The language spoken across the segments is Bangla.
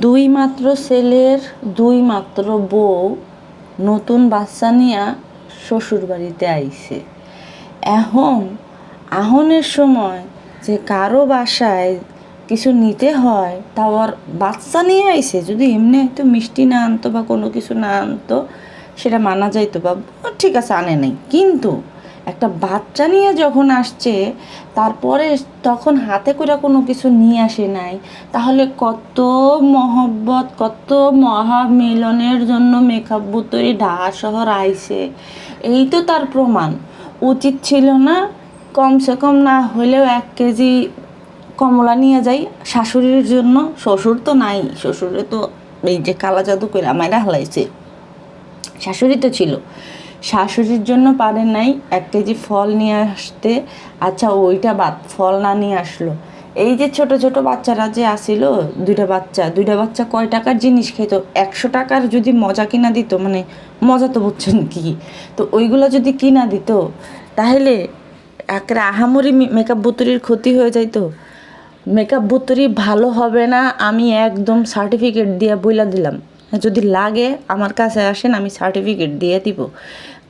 দুই মাত্র ছেলের দুই মাত্র বউ নতুন বাচ্চা নিয়া শ্বশুর বাড়িতে আইছে। এখন, আহনের সময় যে কারও বাসায় কিছু নিতে হয়, তাও আর বাচ্চা নিয়ে আইছে। যদি এমনি হয়তো মিষ্টি না আনতো বা কোনো কিছু না আনতো, সেটা মানা যাইতো বা, ঠিক আছে, আনে নাই। কিন্তু একটা বাচ্চা নিয়ে যখন আসছে, তারপরে তখন হাতে করে কোনো কিছু নিয়ে আসে নাই। তাহলে কত মহব্বত, কত মহামিলনের জন্য মেকআপ বুতরি ঢাকা শহর আইছে। এই তো তার প্রমাণ। উচিত ছিল না, কমসে কম না হলেও এক কেজি কমলা নিয়ে যাই শাশুড়ির জন্য। শ্বশুর তো নাই, শ্বশুরে তো এই যে কালা জাদু করে আমায় হালাইছে। শাশুড়ি তো ছিল। শাশুড়ির জন্য পারে নাই, এক কেজি ফল নিয়ে আসতে। আচ্ছা ওইটা বাদ, ফল না নিয়ে আসলো। এই যে ছোট ছোট বাচ্চারা যে আসিল, দুইটা বাচ্চা দুইটা বাচ্চা কয় টাকার জিনিস খেত? একশো টাকার যদি মজা কিনা দিত মানে মজা তো বুঝছেন কি? তো ওইগুলো যদি কিনা দিত, তাহলে একেবারে আহামরি মেকআপ বুতুরির ক্ষতি হয়ে যাইতো। মেকআপ বুতুরি ভালো হবে না, আমি একদম সার্টিফিকেট দিয়ে বইলা দিলাম। যদি লাগে আমার কাছে আসেন, আমি সার্টিফিকেট দিয়ে দিব।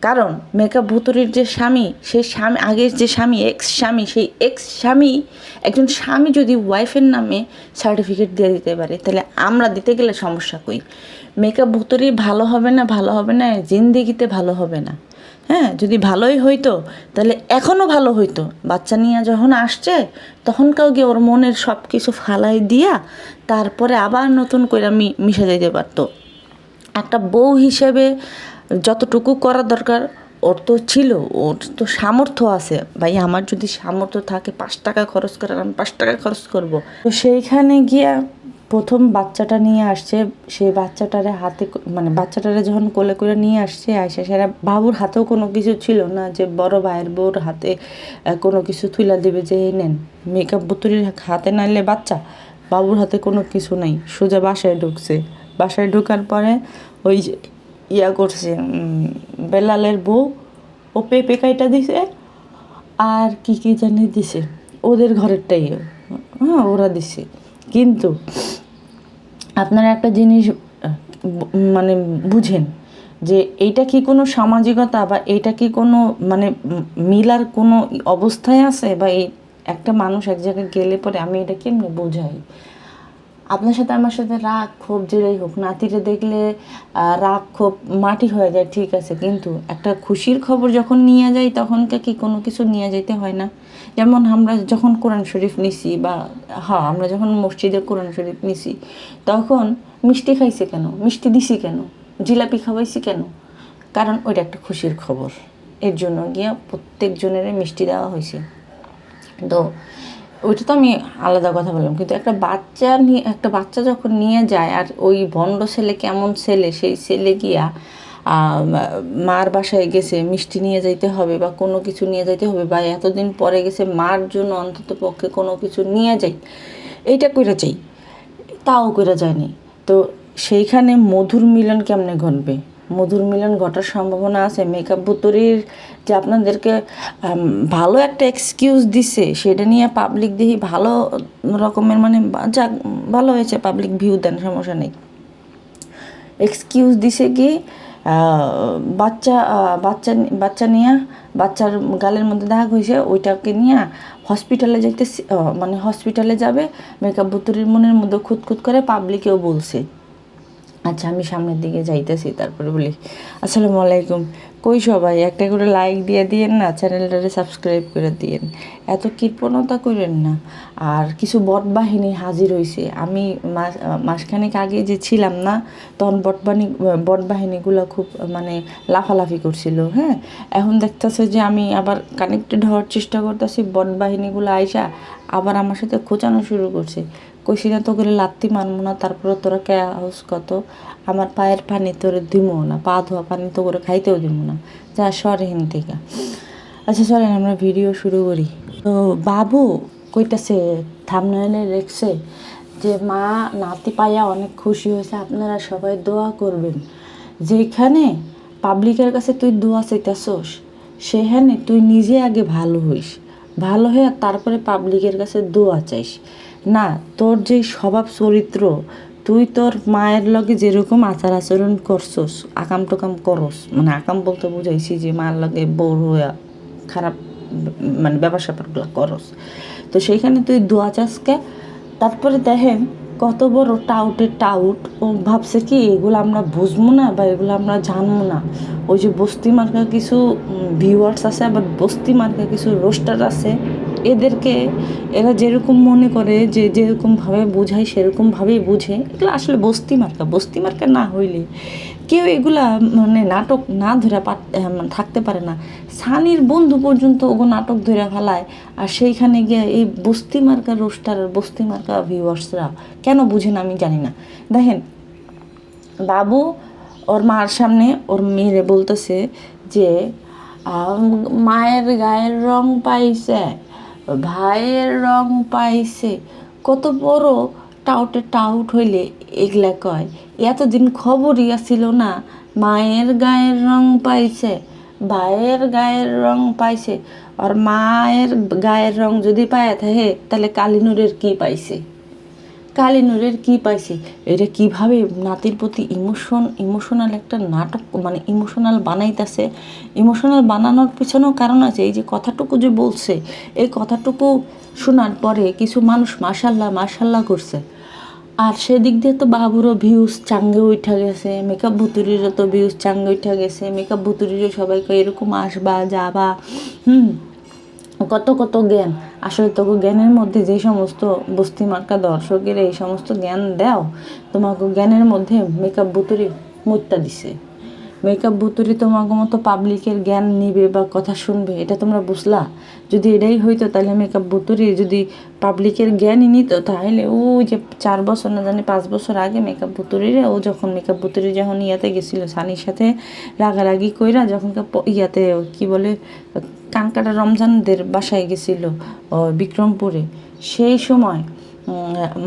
কারণ মেকআপ ভুতুরির যে স্বামী, সেই স্বামী, আগের যে স্বামী এক্স স্বামী সেই এক্স স্বামী একজন স্বামী যদি ওয়াইফের নামে সার্টিফিকেট দিয়ে দিতে পারে, তাহলে আমরা দিতে গেলে সমস্যা কই? মেকআপ ভুতুরি ভালো হবে না, ভালো হবে না, জিন্দিগিতে ভালো হবে না। হ্যাঁ যদি ভালোই হইতো, তাহলে এখনও ভালো হইতো। বাচ্চা নিয়ে যখন আসছে, তখন কাউকে ওর মনের সব কিছু ফালাই দিয়া তারপরে আবার নতুন করে আমি মিশে যেতে পারতো। একটা বউ হিসেবে যতটুকু করা দরকার, ওর তো ছিল, ওর তো সামর্থ্য আছে। ভাই, আমার যদি সামর্থ্য থাকে, পাঁচ টাকা খরচ করার, আমি পাঁচ টাকা খরচ করব। তো সেইখানে গিয়া প্রথম বাচ্চাটা নিয়ে আসছে, সে বাচ্চাটারে হাতে মানে বাচ্চাটারে যখন কোলে করে নিয়ে আসছে আসে সেটা বাবুর হাতেও কোনো কিছু ছিল না যে বড় ভাইয়ের বউর হাতে কোনো কিছু তুলে দেবে যে, এই নেন মেকআপ বুতুরির হাতে নাইলে বাচ্চা, বাবুর হাতে কোনো কিছু নাই, সোজা বাসায় ঢুকছে। বাসায় ঢোকার পরে ওই যে ইয়া করছে বেলালের বউ, ও পেঁপে কাইটা দিছে, আর কি কি জানি দিছে, ওদের ঘরেরটাই হ্যাঁ ওরা দিছে। কিন্তু আপনারা একটা জিনিস মানে বুঝেন যে এইটা কি কোনো সামাজিকতা বা এইটা কি কোনো মানে মিলার কোনো অবস্থায় আছে? বা এই একটা মানুষ এক জায়গায় গেলে পরে আমি এটা কেমনি বোঝাই? আপনার সাথে আমার সাথে রাগ ক্ষোভ যেটাই হোক, নাতিরে দেখলে রাগ ক্ষোভ মাটি হয়ে যায়, ঠিক আছে। কিন্তু একটা খুশির খবর যখন নিয়ে যাই তখন কি কোনো কিছু নিয়ে যেতে হয় না? যেমন আমরা যখন কোরআন শরীফ নিছি বা হ্যাঁ আমরা যখন মসজিদে কোরআন শরীফ নিছি, তখন মিষ্টি খাইছি কেন? মিষ্টি দিছি কেন? জিলাপি খাওয়াইছি কেন? কারণ ওইটা একটা খুশির খবর। এর জন্য গিয়া প্রত্যেকজনের মিষ্টি দেওয়া হয়েছে তো ওইটা তো আমি আলাদা কথা বললাম, কিন্তু একটা বাচ্চা নিয়ে, একটা বাচ্চা যখন নিয়ে যায় আর ওই ভণ্ড ছেলে কেমন ছেলে, সেই ছেলে গিয়া মার বাসায় গেছে, মিষ্টি নিয়ে যাইতে হবে বা কোনো কিছু নিয়ে যাইতে হবে বা এতদিন পরে গেছে মার জন্য অন্তত পক্ষে কোনো কিছু নিয়ে যাই, এইটা কইরা চাই তাও করে যায়নি। তো সেইখানে মধুর মিলন কেমনে ঘটবে? মধুর মিলন ঘটার সম্ভাবনা আছে। মেকআপ বুতরির যে আপনাদেরকে ভালো একটা এক্সকিউজ দিছে, সেটা নিয়ে পাবলিক দেখি ভালো রকমের মানে যাক, ভালো হয়েছে পাবলিক ভিউ দেন, সমস্যা নেই। এক্সকিউজ দিছে কি বাচ্চা বাচ্চা বাচ্চা নিয়ে, বাচ্চার গালের মধ্যে দাগ হয়েছে ওইটাকে নিয়ে হসপিটালে যাইতে মানে হসপিটালে যাবে, মেকআপ বুতুরির মনের মধ্যে খুঁতখুত করে পাবলিকেও বলছে। আচ্ছা আমি সামনের দিকে যাইতেছি, তারপরে বলি, আসসালামু আলাইকুম। কই সবাই? একটা করে লাইক দিয়ে দিয়েন না, চ্যানেলটারে সাবস্ক্রাইব করে দিয়েন। এত কৃপণতা করেন না। আর কিছু বট বাহিনী হাজির হয়েছে আমি মাস, মাসখানেক আগে যে ছিলাম না, তখন বট বাহিনী বট বাহিনীগুলো খুব মানে লাফালাফি করছিল হ্যাঁ? এখন দেখতেছে যে আমি আবার কানেক্টেড হওয়ার চেষ্টা করতেছি, বট বাহিনীগুলো আইসা আবার আমার সাথে খোঁচানো শুরু করছে। কইছি না তো করে লাত্তি মানবো না তারপরে তোরা কে হাউস কত? আমার পায়ের পানি তোরে দিমো না, পা ধোয়া পানি তো করে খাইতেও দিমো না। যা সরেহীন থেকে। আচ্ছা সরেন আমরা ভিডিও শুরু করি। তো বাবু কইতাছে থামনাইলে রেখছে যে, মা, নাতি পাইয়া অনেক খুশি হয়েছে, আপনারা সবাই দোয়া করবেন। যেখানে পাবলিকের কাছে তুই দোয়া চাইতাছস, সেখানে তুই নিজে আগে ভালো হইস। ভালো হয়ে তারপরে পাবলিকের কাছে দোয়া চাইস। না, তোর যে স্বভাব চরিত্র, তুই তোর মায়ের লগে যেরকম আচার আচরণ করছস, আকাম টকাম করস মানে আকাম বলতে বুঝাইছি যে মায়ের লগে বড় খারাপ মানে ব্যাপার স্যাপারগুলো করস। তো সেইখানে তুই দোয়া চাষকে তারপরে দেখেন কত বড় টাউটের টাউট, ও ভাবছে কি এগুলো আমরা বুঝব না বা এগুলো আমরা জানব না। ওই যে বস্তি মার্কা কিছু ভিউয়ার্স আছে, আবার বস্তি মার্কা কিছু রোস্টার আছে এদেরকে, এরা যেরকম মনে করে, যে যেরকমভাবে বোঝায় সেরকমভাবেই বুঝে। এগুলো আসলে বস্তি মার্কা বস্তি মার্কা না হইলে কেউ এগুলা মানে নাটক না ধরে থাকতে পারে না। সানির বন্ধু পর্যন্ত ওগো নাটক ধরে ফেলায়, আর সেইখানে গিয়ে এই বস্তি মার্কা রোস্টার, বস্তি মার্কা ভিউয়ার্সরা কেন বুঝেন আমি জানি না। দেখেন, বাবু ওর মার সামনে ওর মেয়েরে বলতেছে যে মায়ের গায়ের রং পাইছে। ভাইয়ের রং পাইছে। কত বড় টাউটে টাউট হইলে এগুলা কয়। এতদিন খবরই আসিল না, মায়ের গায়ের রং পাইছে, ভাইয়ের গায়ের রং পাইছে। আর মায়ের গায়ের রং যদি পায় থাকে তাহলে কালিনুরের কী পাইছে? কালিনুরের কি পাইছে? এটা কীভাবে নাতির প্রতি ইমোশন ইমোশনাল একটা নাটক মানে ইমোশনাল বানাইতেছে? ইমোশনাল বানানোর পিছনেও কারণ আছে, এই যে কথাটুকু যে বলছে, এই কথাটুকু শোনার পরে কিছু মানুষ মাসাল্লাহ মাসাল্লাহ করছে। আর সেদিক দিয়ে তো বাবুরও ভিউজ চাঙ্গে উঠা গেছে মেকআপ ভুতুরিরও তো ভিউজ চাঙ্গে উঠা গেছে মেকআপ ভুতুরিরও সবাইকে এরকম আসবা, যাবা, হুম? কত কত জ্ঞান। আসলে তোকে জ্ঞানের মধ্যে যে সমস্ত বস্তি মার্কা দর্শকের এই সমস্ত জ্ঞান দাও, তোমাকে জ্ঞানের মধ্যে মেকআপ বুতুরি মুত্যা দিছে। মেকআপ বুতুরি তোমাকে মতো পাবলিকের জ্ঞান নিবে বা কথা শুনবে, এটা তোমরা বুঝলা? যদি এটাই হইতো, তাহলে মেকআপ বুতুরি যদি পাবলিকের জ্ঞানই নিত, তাহলে ও যে চার বছর না জানি পাঁচ বছর আগে মেকআপ বুতুরিরে, ও যখন মেকআপ বুতুরি যখন ইয়াতে গেছিল, সানির সাথে রাগারাগি কইরা, যখন ইয়াতে কি বলে কানকাটা রমজানদের বাসায় গেছিল বিক্রমপুরে। সেই সময়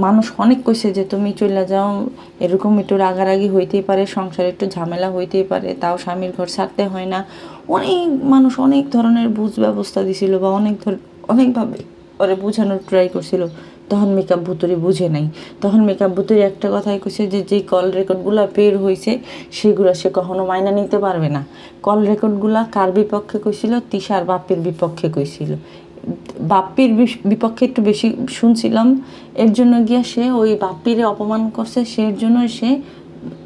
মানুষ অনেক কইছে যে, তুমি চলে যাও, এরকম একটু রাগারাগি হইতেই পারে, সংসারে একটু ঝামেলা হইতেই পারে, তাও স্বামীর ঘর ছাড়তে হয় না। অনেক মানুষ অনেক ধরনের বুঝ ব্যবস্থা দিছিল বা অনেক ধর, অনেকভাবে ওরা বোঝানোর ট্রাই করছিল। তখন মেকআপ ভুতুরি বুঝে নাই। তখন মেকআপ ভুতুরি একটা কথাই কইছে যে যেই কল রেকর্ডগুলো বের হয়েছে সেগুলো সে কখনো মাইনা নিতে পারবে না। কল রেকর্ডগুলো কার বিপক্ষে কইছিল? তিশার বাপের বিপক্ষে কইছিল। বাপ্পির বিপক্ষে একটু বেশি শুনছিলাম। এর জন্য গিয়া সে ওই বাপ্পিরে অপমান করছে সে এর জন্য সে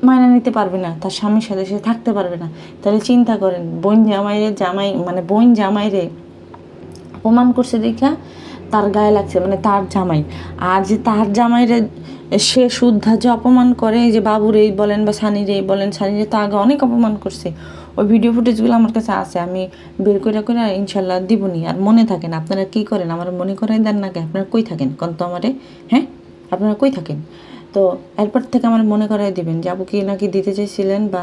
মাইনা নিতে পারবে না। তার স্বামীর সাথে সে থাকতে পারবে না। তাহলে চিন্তা করেন, বোন জামাইরে, জামাই মানে বোন জামাইরে অপমান করছে দেখা তার গায়ে লাগছে মানে তার জামাই। আর যে তার জামাইরে সে শুদ্ধা যে অপমান করে যে বাবুর এই বলেন বা সানিরে এই বলেন, সানিরে তো আগে অনেক অপমান করছে। ওই ভিডিও ফুটেজগুলো আমার কাছে আছে, আমি বের করে করে ইনশাল্লাহ দিবনি। আর মনে থাকেন, আপনারা কি করেন? আমার মনে করাই দেন না কে? আপনারা কই থাকেন? কন তো আমারে? হ্যাঁ? আপনারা কই থাকেন? তো এরপর থেকে আমার মনে করাই দিবেন যে, আপু কি নাকি দিতে চাইছিলেন বা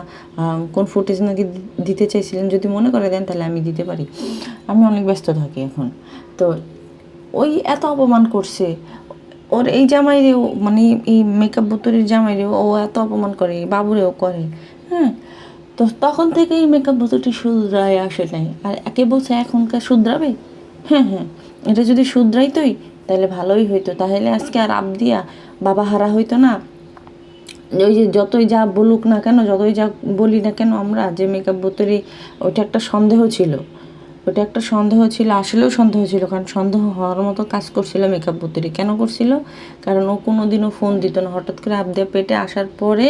কোন ফুটেজ নাকি দিতে চাইছিলেন? যদি মনে করে দেন তাহলে আমি দিতে পারি। আমি অনেক ব্যস্ত থাকি এখন। তো ওই এত অপমান করছে। ওর এই জামাইরেও মানে এই মেকআপ বুতুরির জামাইরেও ও এত অপমান করে, বাবুরেও করে হ্যাঁ? তো তখন থেকেই মেকআপ বুতুটি শুধরায় আসে নাই। আর একে বলছে, এখনকার শুধরাবে? হ্যাঁ হ্যাঁ। এটা যদি শুধরাইতোই, তাহলে ভালোই হইতো। তাহলে আজকে আর আপ দিয়া বাবা হারা হইতো না। ওই যে যতই যা বলুক না কেন, যতই যা বলি না কেন, আমরা যে মেকআপ বোতরি, ওইটা একটা সন্দেহ ছিল। ওটা একটা সন্দেহ ছিল, আসলেও সন্দেহ ছিল, কারণ সন্দেহ হওয়ার মতো কাজ করছিল মেকআপ বোতরি কেন করছিল? কারণ ও কোনো দিনও ফোন দিত না। হঠাৎ করে আপ আপদে পেটে আসার পরে,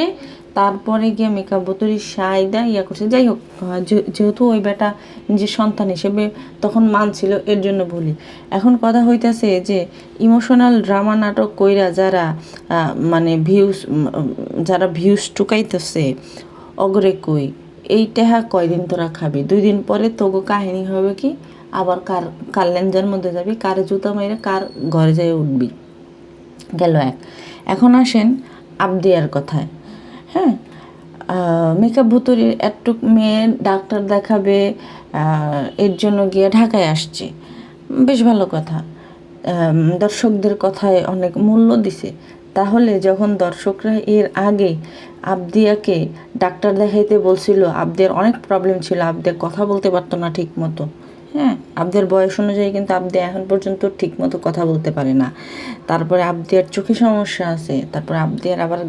তারপরে গিয়ে মেকআপ বোতরি সাইদা ইয়া করছে। যাই হোক যেহেতু ওই বেটা নিজের সন্তান হিসেবে তখন মানছিল, এর জন্য বলি এখন কথা হইতাছে যে ইমোশনাল ড্রামা নাটক কইরা যারা মানে ভিউস যারা ভিউস টুকাইতেছে, অগরে কই? এই টেহা কয়দিন তোরা খাবি? দুই দিন পরে তোগো কাহিনী হবে কি? আবার কার কার লেঞ্জার মধ্যে যাবি, কার জুতো মেরে কার ঘরে যেয়ে উঠবি। গেল এক। এখন আসেন আবদিয়ার কথায়। হ্যাঁ? মেকআপ ভুতুরির একটুক মেয়ে ডাক্তার দেখাবে এর জন্য গিয়ে ঢাকায় আসছে। বেশ ভালো কথা। দর্শকদের কথায় অনেক মূল্য দিছে। তাহলে যখন দর্শকরা এর আগে আবদিয়াকে ডাক্তার দেখাইতে বলছিল আবদিয়ার অনেক প্রবলেম ছিল আবদিয়া কথা বলতে পারতো না ঠিক মতো হ্যাঁ আবদের বয়স অনুযায়ী কিন্তু আবদি এখন পর্যন্ত ঠিকমতো কথা বলতে পারে না। তারপরে আবদিয়ার চোখে সমস্যা আছে, তারপরে আবদিয়ার আবার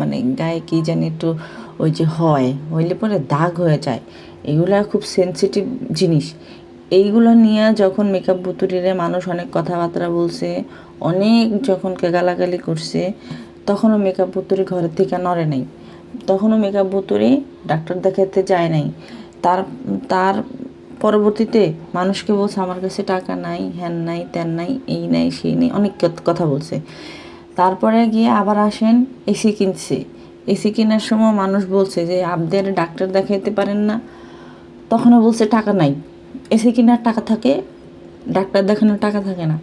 মানে গায়ে কি জানি একটু ওই যে হয়, হইলে পরে দাগ হয়ে যায়। এগুলা খুব সেনসিটিভ জিনিস। এইগুলো নিয়ে যখন মেকআপ বুতুরিরে মানুষ অনেক কথাবার্তা বলছে, অনেক যখন গালাগালি করছে তখনও মেকআপ বুতুরি ঘরের থেকে নড়ে নাই। তখনও মেকআপ বুতুরি ডাক্তার দেখাতে যায় নাই। তার তার পরবর্তীতে মানুষকে বলছে, আমার কাছে টাকা নাই, হ্যান নাই, ত্যান নাই, এই নাই, সেই নেই, অনেক কথা বলছে। তারপরে গিয়ে আবার আসেন এসি কিনছে। এসি কেনার সময় মানুষ বলছে যে আপদের ডাক্তার দেখাইতে পারেন না। তখনও বলছে, টাকা নাই। এসি কেনার টাকা থাকে, ডাক্তার দেখানোর টাকা থাকে না।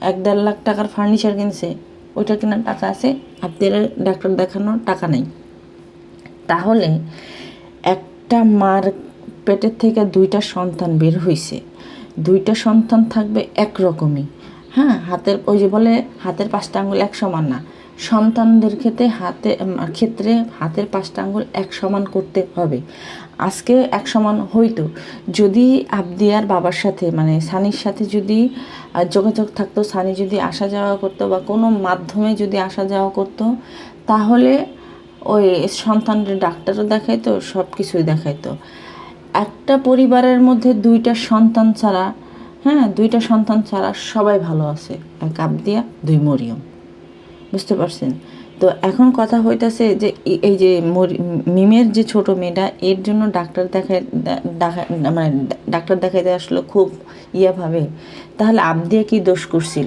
এক দেড় লাখ টাকার ফার্নিচার কিনছে। ওইটা কেনার টাকা আছে, আপনাদের ডাক্তার দেখানোর টাকা নেই। তাহলে একটা মার পেটের থেকে দুইটা সন্তান বের হয়েছে দুইটা সন্তান থাকবে একরকমই। হ্যাঁ হাতের, ওই যে বলে হাতের পাঁচটা আঙুল এক সমান না। সন্তানদের ক্ষেত্রে হাতে, ক্ষেত্রে হাতের পাঁচটা আঙুল এক সমান করতে হবে। আজকে এক সমান হইতো। যদি আবদিয়ার বাবার সাথে মানে সানির সাথে যদি যোগাযোগ থাকতো, সানি যদি আসা যাওয়া করতো বা কোনো মাধ্যমে যদি আসা যাওয়া করতো, তাহলে ওই সন্তানের ডাক্তারও দেখাইতো সব কিছুই দেখাইতো। একটা পরিবারের মধ্যে দুইটা সন্তান ছাড়া হ্যাঁ দুইটা সন্তান ছাড়া সবাই ভালো আছে। এক আবদিয়া দুই মরিয়ম। বুঝতে পারছেন? তো এখন কথা হইতাছে যে এই- যে মরি- মিমের যে ছোট মেয়েটা, এর জন্য ডাক্তার দেখায় দেখা- মানে ডাক্তার দেখাইতে আসলো খুব ইয়া ভাবে। তাহলে আবদিয়া কি দোষ করছিল?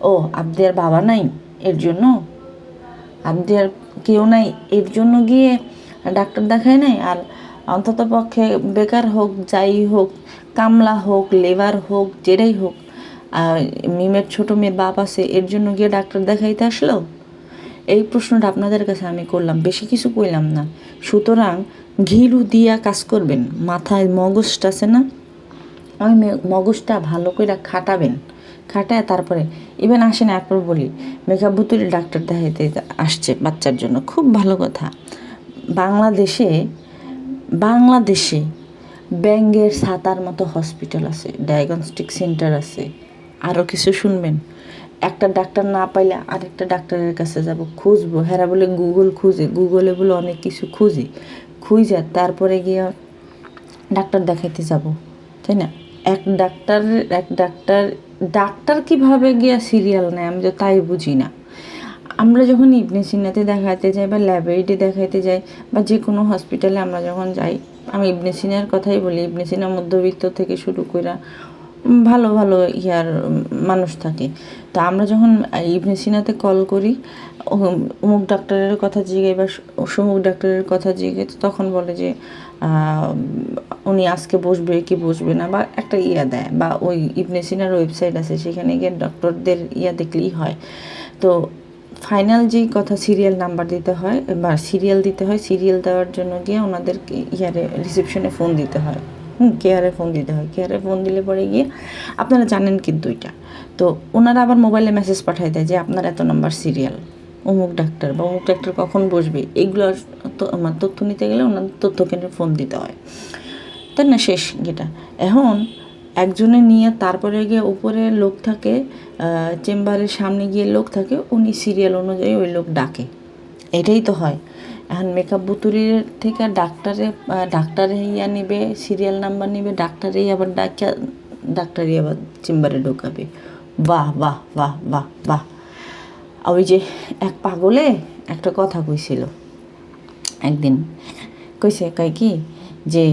ও, আবদিয়ার বাবা নাই এর জন্য? আবদিয়ার কেউ নাই এর জন্য গিয়ে ডাক্তার দেখায় নাই? আর অন্তত পক্ষে বেকার হোক, যাই হোক, কামলা হোক, লেবার হোক, যেটাই হোক মিমের ছোট মেয়ের বাপ আছে, এর জন্য গিয়ে ডাক্তার দেখাইতে আসলো? এই প্রশ্নটা আপনাদের কাছে আমি করলাম, বেশি কিছু কইলাম না। সুতরাং ঘিলু দিয়া কাজ করবেন, মাথায় মগজটা আছে না? ওই মগজটা ভালো করে খাটাবেন, খাটায় তারপরে ইভেন আসেন এরপর বলি মেকআপ বুতুরি ডাক্তার দেখাইতে আসছে বাচ্চার জন্য, খুব ভালো কথা। বাংলাদেশে বাংলাদেশে ব্যাঙ্গের সাতার মতো হসপিটাল আছে ডায়াগনস্টিক সেন্টার আছে আরও কিছু শুনবেন। একটা ডাক্তার না পাইলে আরেকটা ডাক্তারের কাছে যাব, খুঁজবো। হেরা বলে, গুগল খুঁজে। গুগলে বলে, অনেক কিছু খুঁজি। খুঁজে, তারপরে গিয়ে ডাক্তার দেখাইতে যাব, তাই না? এক ডাক্তার এক ডাক্তার ডাক্তার কীভাবে গিয়া সিরিয়াল নেয়? আমি তো তাই বুঝি না। আমরা যখন ইবনে সিনাতে দেখাতে যাই বা ল্যাবরেটরি দেখাইতে যাই বা যে কোনো হসপিটালে আমরা যখন যাই, আমি ইবনে সিনার কথাই বলি। ইবনে সিনা মধ্যবিত্ত থেকে শুরু করে ভালো ভালো ইয়ার মানুষ থাকে। তা আমরা যখন ইবনে সিনাতে কল করি অমুক ডাক্তারের কথা জিগে বা সমুক ডাক্তারের কথা জিগে তখন বলে যে উনি আজকে বসবে কি বসবে না, বা একটা ইয়া দেয়, বা ওই ইবনে সিনার ওয়েবসাইট আছে, সেখানে গিয়ে ডক্টরদের ইয়া দেখলেই হয়। তো ফাইনাল যেই কথা সিরিয়াল নাম্বার দিতে হয়, বা সিরিয়াল দিতে হয়, সিরিয়াল দেওয়ার জন্য গিয়ে ওনাদের ইয়ারে রিসেপশনে ফোন দিতে হয়। কেয়ারে ফোন দিতে হয়। কেয়ারে ফোন দিলে পরে গিয়ে আপনারা জানেন কিন্তু এটা তো ওনারা আবার মোবাইলে মেসেজ পাঠায় দেয় যে, আপনার এত নম্বর সিরিয়াল অমুক ডাক্তার বা অমুক ডাক্তার কখন বসবে? এগুলো আমার তথ্য নিতে গেলে ওনাদের তথ্য কেন্দ্রে ফোন দিতে হয়। তাই না, শেষ যেটা এখন একজনে নিয়ে তারপরে গিয়ে উপরে লোক থাকে চেম্বারের সামনে গিয়ে লোক থাকে, উনি সিরিয়াল অনুযায়ী ওই লোক ডাকে। এটাই তো হয়। এখন মেকআপ বুতুরির থেকে ডাক্তারে ডাক্তারে ইয়া নিবে সিরিয়াল নাম্বার নিবে, ডাক্তারেই আবার ডাকিয়া ডাক্তারই আবার চেম্বারে ঢোকাবে। বাহ বাহ বাহ বাহ বাহ। ওই যে এক পাগলে একটা কথা কইছিল। একদিন কইছে, কয় কি যে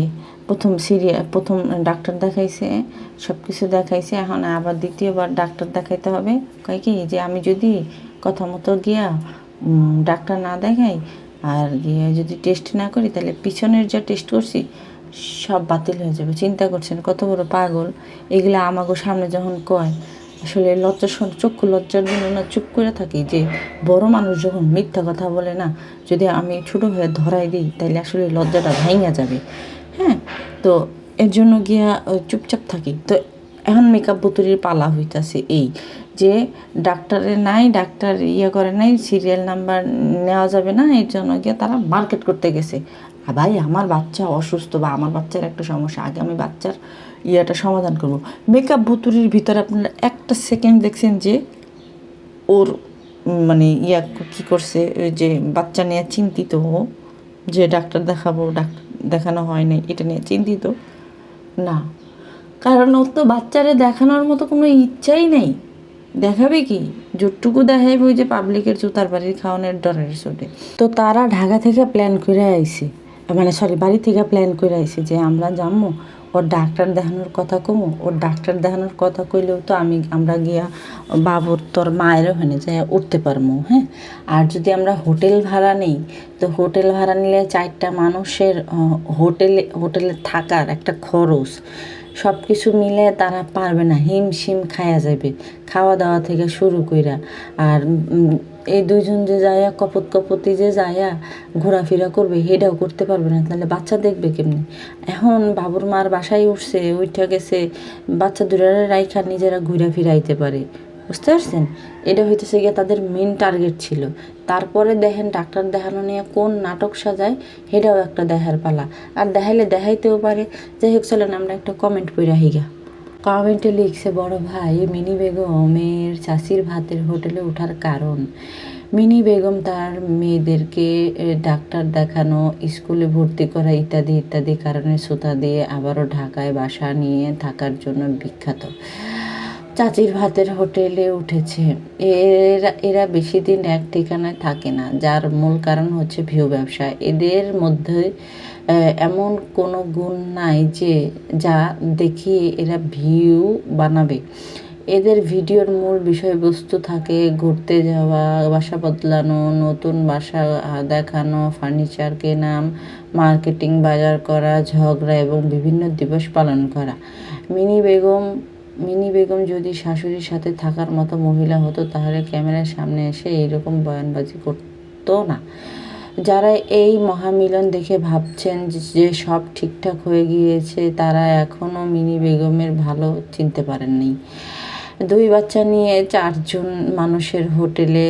প্রথম সিরিয়া প্রথম ডাক্তার দেখাইছে সব কিছু দেখাইছে, এখন আবার দ্বিতীয়বার ডাক্তার দেখাইতে হবে। কয় কি যে আমি যদি কথা মতো গিয়া ডাক্তার না দেখাই আর গিয়ে যদি টেস্ট না করি, তাহলে পিছনের যা টেস্ট করছি, সব বাতিল হয়ে যাবে। চিন্তা করছেন, কত বড় পাগল। এগুলো আমাকে সামনে যখন কয়, আসলে লজ্জা চক্ষু লজ্জার জন্য না চুপ করে থাকি যে, বড় মানুষ যখন মিথ্যা কথা বলে না, যদি আমি ছোট হয়ে ধরাই দিই তাহলে আসলে লজ্জাটা ভাঙা যাবে। হ্যাঁ? তো এর জন্য গিয়া চুপচাপ থাকি। তো এখন মেকআপ বুতুরির পালা হইতাছে এই। যে ডাক্তারের নাই, ডাক্তার ইয়ে করে নাই সিরিয়াল নাম্বার নেওয়া যাবে না, এর জন্য গিয়ে তারা মার্কেট করতে গেছে। ভাই, আমার বাচ্চা অসুস্থ বা আমার বাচ্চার একটা সমস্যা, আগে আমি বাচ্চার ইয়াটা সমাধান করব। মেকআপ ভুতুরির ভিতরে আপনারা একটা সেকেন্ড দেখছেন যে ওর মানে ইয়া কি করছে যে বাচ্চা নিয়ে চিন্তিত, যে ডাক্তার দেখাবো, ডাক্তার দেখানো হয়নি এটা নিয়ে চিন্তিত। না। কারণ ওর তো বাচ্চারে দেখানোর মতো কোনো ইচ্ছাই নেই। দেখাবে কি? যতটুকু দেখাইবে ওই যে পাবলিকের জুতার বাড়ির খাওয়ানোর ডরের চোটে তো তারা ঢাকা থেকে প্ল্যান করে আইছে। মানে সরি বাড়ি থেকে প্ল্যান করে আইছে যে আমরা যাব ওর ডাক্তার দেখানোর কথা কমো, ওর ডাক্তার দেখানোর কথা কইলেও তো আমি, আমরা গিয়া বাবুর, তোর মায়ের ওখানে যাই উঠতে পারব হ্যাঁ? আর যদি আমরা হোটেল ভাড়া নেই, তো হোটেল ভাড়া নিলে চারটা মানুষের হোটেলে হোটেলে থাকার একটা খরচ সব কিছু মিলে তারা পারবে না, হিমশিম খায়া যাবে খাওয়া দাওয়া থেকে শুরু কইরা। আর এই দুইজন যে যায়া কপত কপতি যে যায়া ঘোরাফেরা করবে সেটাও করতে পারবে না। তাহলে বাচ্চা দেখবে কেমনি? এখন বাবুর মার বাসায় উঠছে উঠে গেছে, বাচ্চা দুটারে রাইখা নিজেরা ঘুরা ফিরাইতে পারে। বুঝতে পারছেন? এটা হইতেছে গিয়ে তাদের মেন টার্গেট ছিল। তারপরে দেখেন ডাক্তার দেখানো নিয়ে কোন নাটক সাজায়, সেটাও একটা দেখার পালা। আর দেখাইলে দেখাইতেও পারে। যাই হোক চলেন আমরা একটা কমেন্ট পড়ে হিগা কমেন্টে লিখছে, বড় ভাই, মিনি বেগমের চাষির ভাতের হোটেলে ওঠার কারণ। মিনি বেগম তার মেয়েদেরকে ডাক্তার দেখানো, স্কুলে ভর্তি করা ইত্যাদি ইত্যাদি কারণে সুতা দিয়ে আবারও ঢাকায় বাসা নিয়ে থাকার জন্য বিখ্যাত। চাচির ভাতের হোটেলে উঠেছে। এরা এরা বেশি দিন এক ঠিকানায় থাকে না, যার মূল কারণ হচ্ছে ভিউ ব্যবসা। এদের মধ্যে এমন কোনো গুণ নাই যে, যা দেখিয়ে এরা ভিউ বানাবে। এদের ভিডিওর মূল বিষয়বস্তু থাকে ঘুরতে যাওয়া, বাসা বদলানো, নতুন বাসা দেখানো ফার্নিচার কেনা মার্কেটিং বাজার করা, ঝগড়া এবং বিভিন্ন দিবস পালন করা। মিনি বেগম মিনি বেগম যদি শাশুড়ির সাথে থাকার মতো মহিলা হতো, তাহলে ক্যামেরার সামনে এসে এইরকম বয়ানবাজি করতো না। যারা এই মহামিলন দেখে ভাবছেন যে সব ঠিকঠাক হয়ে গিয়েছে, তারা এখনও মিনি বেগমের ভালো চিনতে পারেননি। দুই বাচ্চা নিয়ে চারজন মানুষের হোটেলে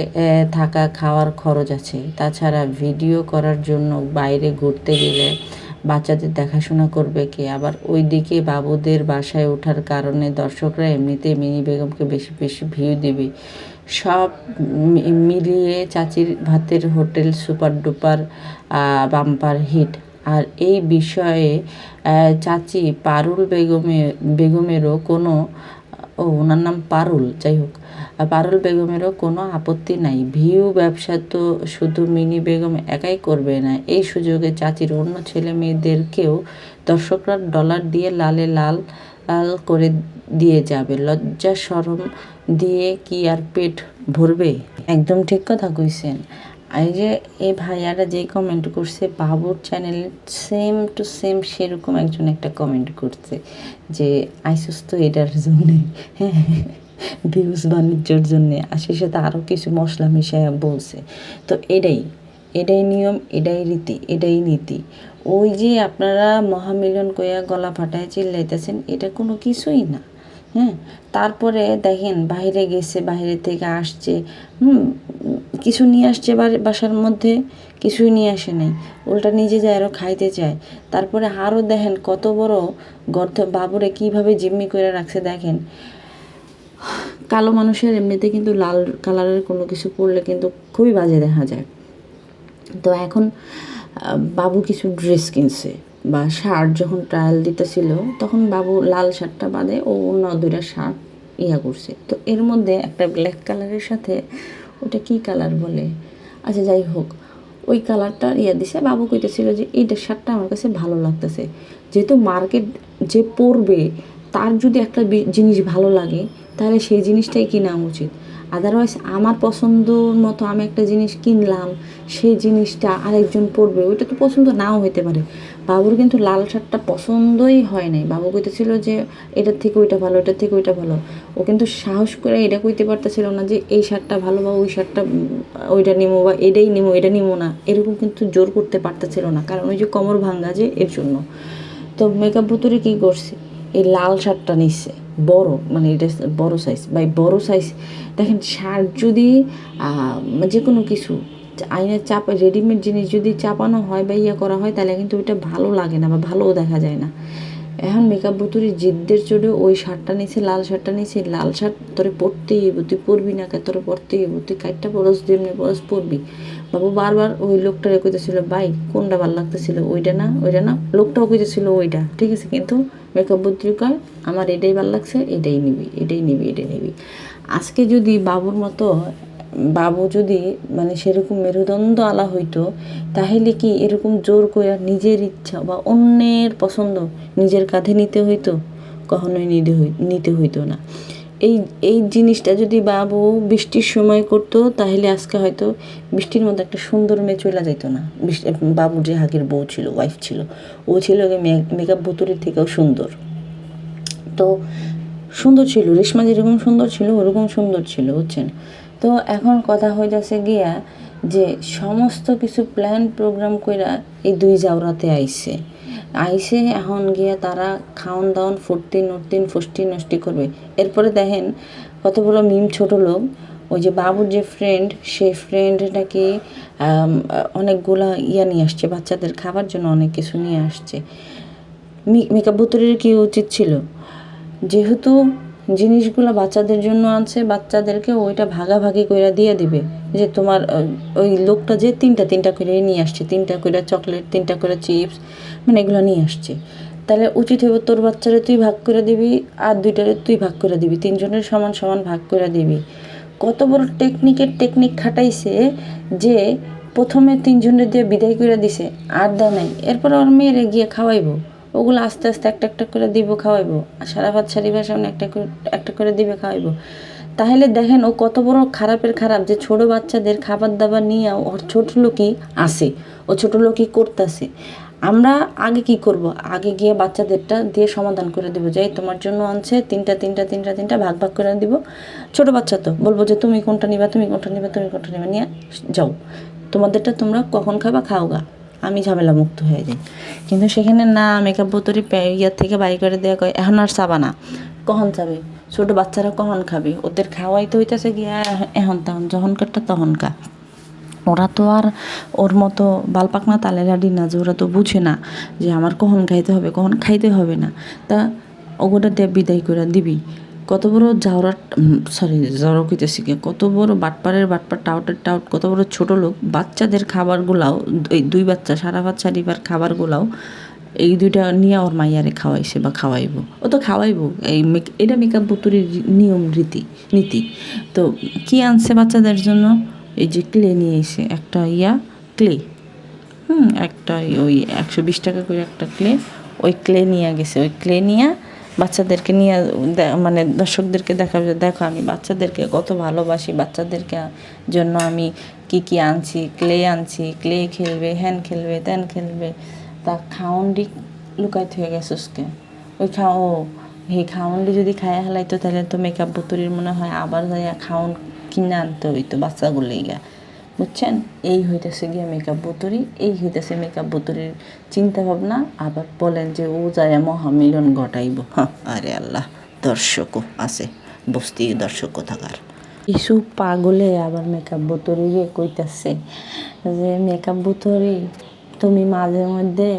থাকা খাওয়ার খরচ আছে। তাছাড়া ভিডিও করার জন্য বাইরে ঘুরতে গেলে বাচ্চাদের দেখাশোনা করবে কে? আবার ওইদিকে বাবুদের বাসায় ওঠার কারণে দর্শকরা এমনিতেই মিনি বেগমকে বেশি বেশি ভিউ দেবে। সব মিলিয়ে চাচির ভাতের hotel super duper bumper hit. আর এই বিষয়ে চাচি পারুল বেগমে, বেগমেরও কোনো, ও ওনার নাম পারুল, যাই হোক। পারুল বেগমেরও কোনো আপত্তি নাই। ভিউ ব্যবসা তো শুধু মিনি বেগম একাই করবে না, এই সুযোগে চাচির অন্য ছেলে মেয়েদেরকেও দর্শকরা ডলার দিয়ে লালে লাল লাল করে দিয়ে যাবে। লজ্জা সরম দিয়ে কি আর পেট ভরবে? একদম ঠিক কথা কইছেন। এই যে এই ভাইয়ারা যে কমেন্ট করছে, বাবুর চ্যানেল সেম টু সেম সেরকম একজন একটা কমেন্ট করছে যে, আইসুস তো এটার জন্যে। হ্যাঁ ভিউজ বাণিজ্যর জন্যে আর সাথে আরও কিছু মশলা মিশাইয়া বলছে। তো এটাই এটাই নিয়ম, এটাই রীতি, এটাই নীতি। ওই যে আপনারা মহামিলন কইয়া গলা ফাটায় চিল্লাইতেছেন, এটা কোনো কিছুই না হ্যাঁ? তারপরে দেখেন, বাইরে গেছে, বাইরে থেকে আসছে, হুম, কিছু নিয়ে আসছে বাসার মধ্যে, কিছুই নিয়ে আসে নাই। উল্টা নিজে যায় আরও খাইতে চায়। তারপরে আরও দেখেন কত বড় গর্ত, বাবুরে কীভাবে জিম্মি করে রাখছে দেখেন। কালো মানুষের এমনিতে কিন্তু লাল কালারের কোনো কিছু পরলে কিন্তু খুবই বাজে দেখা যায়। তো এখন বাবু কিছু ড্রেস কিনছে বা শার্ট যখন ট্রায়াল দিতেছিল, তখন বাবু লাল শার্টটা বাদে ও অন্য দুইটা শার্ট ইয়া করছে। তো এর মধ্যে একটা ব্ল্যাক কালারের সাথে, ওটা কি কালার বলে? আচ্ছা যাই হোক, ওই কালারটা ইয়া দিছে। বাবু কইতেছিল যে, এইটা শার্টটা আমার কাছে ভালো লাগতেছে। যেহেতু মার্কেট যে পরবে, তার যদি একটা জিনিস ভালো লাগে তাহলে সেই জিনিসটাই কেনা উচিত। আদারওয়াইজ আমার পছন্দর মতো আমি একটা জিনিস কিনলাম, সেই জিনিসটা আরেকজন পরবে, ওইটা তো পছন্দ নাও হতে পারে। বাবুর কিন্তু লাল শার্টটা পছন্দই হয় নাই। বাবু কইতেছিল যে, এটার থেকে ওইটা ভালো, এটার থেকে ওইটা ভালো। ও কিন্তু সাহস করে এটা কইতে পারতেছিল না যে, এই শার্টটা ভালো বা ওই শার্টটা, ওইটা নিমো বা এটাই নিমো, এটা নিমো না। এরকম কিন্তু জোর করতে পারতেছিল না। কারণ ওই যে কোমর ভাঙ্গা যে, এর জন্য। তো মেকআপ ভুতুরে কী করছে? এই লাল শার্টটা নিচ্ছে বড় মানে এটা বড় সাইজ বা বড় সাইজ দেখেন শার্ট যদি যে কোনো কিছু, আইনের চাপ রেডিমেড জিনিস যদি চাপানো হয় বা ইয়ে করা হয়, তাহলে কিন্তু ওইটা ভালো লাগে না বা ভালোও দেখা যায় না। এখন মেকআপ বুতুরি জিদ্দের চড়ে ওই শার্টটা নিছে, লাল শার্টটা নিছে, লাল শার্ট তোরে পরতেই তুই পরবি না কে? তোরে পরতেই তুই কাইটটা পরস, যেমনি পরস, পরবি। বাবু বারবার ওই লোকটারে কইতেছিল, ভাই, কোনটা ভালো লাগতেছিল, ওইটা না ওইটা না? লোকটাও কইতেছিল, ওইটা। ঠিক আছে, কিন্তু মেকআপ বুতুরি কয়, আমার এটাই ভালো লাগছে, এটাই নিবি এটাই নিবি এটাই নিবি। আজকে যদি বাবুর মতো, বাবু যদি মানে সেরকম মেরুদণ্ড আলা হইতো, তাহলে কি এরকম জোর করে নিজের ইচ্ছা বা অন্যের পছন্দ নিজের কাঁধে নিতে হইতো? কখনোই নিতে হই, নিতে হইতো না। এই এই জিনিসটা যদি বাবু বৃষ্টির সময় করতো, তাহলে আজকে হয়তো বৃষ্টির মধ্যে একটা সুন্দর মেয়ে চলে যেত না। বাবু বাবুর যে হাগের বউ ছিল ওয়াইফ ছিল, ও ছিল মেকআপ বোতলের থেকেও সুন্দর। তো সুন্দর ছিল, রেশমা যেরকম সুন্দর ছিল, ওরকম সুন্দর ছিল, বুঝছেন? তো এখন কথা হয়ে যাচ্ছে গিয়া যে সমস্ত কিছু প্ল্যান প্রোগ্রাম কইরা এই দুই জাউরাতে আইসে আইসে এখন গিয়া তারা খাওন দাওন ফুর্তি নর্তিন ফুষ্টি নষ্টি করবে। এরপরে দেখেন কত বড় মিম ছোট লোক, ওই যে বাবুর যে ফ্রেন্ড সেই ফ্রেন্ড নাকি অনেকগুলা ইয়া নিয়ে আসছে, বাচ্চাদের খাবার জন্য অনেক কিছু নিয়ে আসছে। মেকআপ বোতলের কি উচিত ছিল? যেহেতু জিনিসগুলো বাচ্চাদের জন্য আনছে, বাচ্চাদেরকে ওইটা ভাগাভাগি করে দিয়ে দিবে। যে তোমার ওই লোকটা যে তিনটা তিনটা করে নিয়ে আসছে, তিনটা করে চকলেট, তিনটা করে চিপস মানে এগুলো নিয়ে আসছে। তাহলে উচিত হইব তোর বাচ্চারে তুই ভাগ করে দিবি আর দুইটারে তুই ভাগ করে দিবি। তিনজনের সমান সমান ভাগ করে দিবি। কত বড় টেকনিকের টেকনিক খাটাইছে যে প্রথমে তিনজনের দিয়ে বিদায় করে দিছে, আর দা নাই। এরপর ওর মেয়েরে গিয়ে খাওয়াইবো। ওগুলো আস্তে আস্তে একটা একটা করে দিব, খাওয়াইবো। আর সারা ভাত সারিবার সামনে একটা করে একটা করে দিবে, খাওয়াইবো। তাহলে দেখেন ও কত বড় খারাপের খারাপ যে ছোট বাচ্চাদের খাবার দাবার নিয়ে ওর ছোট লোকই আসে ও ছোট লোকই করতেছে। আমরা আগে কি করব? আগে গিয়ে বাচ্চাদেরটা দিয়ে সমাধান করে দেবো। যাই তোমার জন্য আনছে, তিনটা তিনটা তিনটা তিনটা ভাগ ভাগ করে দিব। ছোট বাচ্চা তো, বলব যে তুমি কোনটা নিবা, তুমি কোনটা নিবা, তুমি কোনটা নিবা, নিয়ে যাও। তোমাদেরটা তোমরা কখন খাবা খাও গা আমি ঝামেলা মুক্ত হয়ে যাই। কিন্তু সেখানে না মেকআপ বোতরি ইয়ার থেকে বাড়ি করে দেওয়া কয়, এখন আর চাবা না। কখন চাবে? ছোট বাচ্চারা কখন খাবে? ওদের খাওয়াই তো হইতেছে গিয়া এখন তখন যখনকারটা তখনকা ওরা তো আর ওর মতো বালপাকনা তালে লাডি না যে ওরা তো বুঝে না যে আমার কখন খাইতে হবে, কখন খাইতে হবে না। তা ওগুলো দিয়ে বিদায় করে দিবি। কত বড় জাউরা সরি কইতেছি কি কত বড় বাটপাড়ের বাটপার টাউটের টাউট, কত বড় ছোট লোক, বাচ্চাদের খাবারগুলাও, এই দুই বাচ্চা, সারা বাচ্চা দিবার খাবারগুলাও এই দুইটা নিয়ে ওর মাইয়ারে খাওয়াইছে বা খাওয়াইবো। ও তো খাওয়াইবো, এই এটা মেকআপ বুতুরির নিয়ম, রীতি, নীতি। তো কি আনছে বাচ্চাদের জন্য? এই যে ক্লে নিয়ে এসে, একটা ইয়া, ক্লে। হুম, একটা ওই একশো বিশ টাকা করে একটা ক্লে, ওই ক্লে নিয়ে গেছে, ওই ক্লে নিয়ে বাচ্চাদেরকে নিয়ে মানে দর্শকদেরকে দেখাবে যে দেখো আমি বাচ্চাদেরকে কত ভালোবাসি, বাচ্চাদেরকে জন্য আমি কি কি আনছি, ক্লে আনছি, ক্লে খেলবে, হ্যান খেলবে, ত্যান খেলবে। তা খাওয়নডি লুকাইতে হয়ে গেছে ওসকে। ওই খাও হে খাওয়নডি যদি খাইয়া হেলাইতো তাহলে তো মেকআপ বুতুরির মনে হয় আবার যাইয়া খাওন কিনে আনতে হইতো বাচ্চাগুলো গা বুঝছেন? এই হইতেছে গিয়ে মেকআপ বুতুরি এই হইতেছে মেকআপ বুতুরির চিন্তা ভাবনা আবার বলেন যে ও যায় মহামিলন ঘটাইব। আরে আল্লাহ, দর্শকও আছে, বস্তি দর্শকও থাকার। কিছু পাগলে আবার মেকআপ বুতুরি কইতাছে যে মেকআপ বুতুরি তুমি মাঝে মধ্যে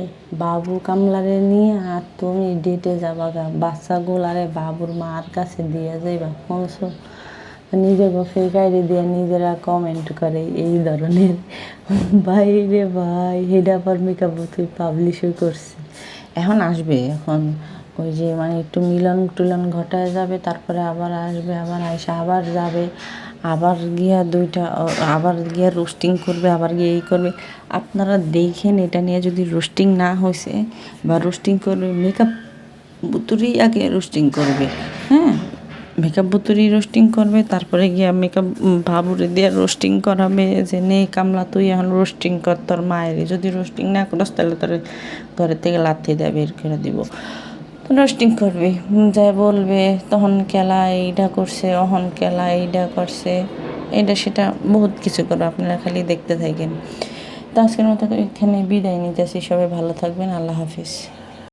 বাবু কামলারে নিয়ে আর তুমি ডেটে যাবা গা। বাচ্চা বাচ্চাগুলারে বাবুর মার কাছে দিয়ে যাইবা। কোনসো নিজেকে ফেক আইডি দিয়ে নিজেরা কমেন্ট করে এই ধরনের। ভাই রে ভাই, হেডা পর মেকআপ তুই পাবলিশও করছে এখন আসবে, এখন ওই যে মানে একটু মিলন টুলন ঘটায় যাবে, তারপরে আবার আসবে, আবার আইসা, আবার যাবে, আবার গিয়া দুইটা আবার গিয়া রোস্টিং করবে, আবার গিয়ে এই করবে। আপনারা দেখেন এটা নিয়ে যদি রোস্টিং না হয়েছে বা রোস্টিং করবে মেকআপ বুতুরি আগে রোস্টিং করবে হ্যাঁ? মেকআপ বুতুরি রোস্টিং করবে, তারপরে গিয়া মেকআপ ভাবুরে দিয়ে রোস্টিং করাবে, যে, নে, কামলা, তুই এখন রোস্টিং কর তোর মায়ের যদি রোস্টিং না করস, তাহলে তোর ঘরের থেকে লাথি দেয় বের করে দিব। রোস্টিং করবে। যাই বলবে, তখন কেলা এইটা করছে, অহন কেলা এইটা করছে। এটা সেটা বহুত কিছু করবে, আপনারা খালি দেখতে থাকেন। তো আজকের মতো এখানে বিদায় নিতে নিতেছি, সবাই ভালো থাকবেন, আল্লাহ হাফিজ।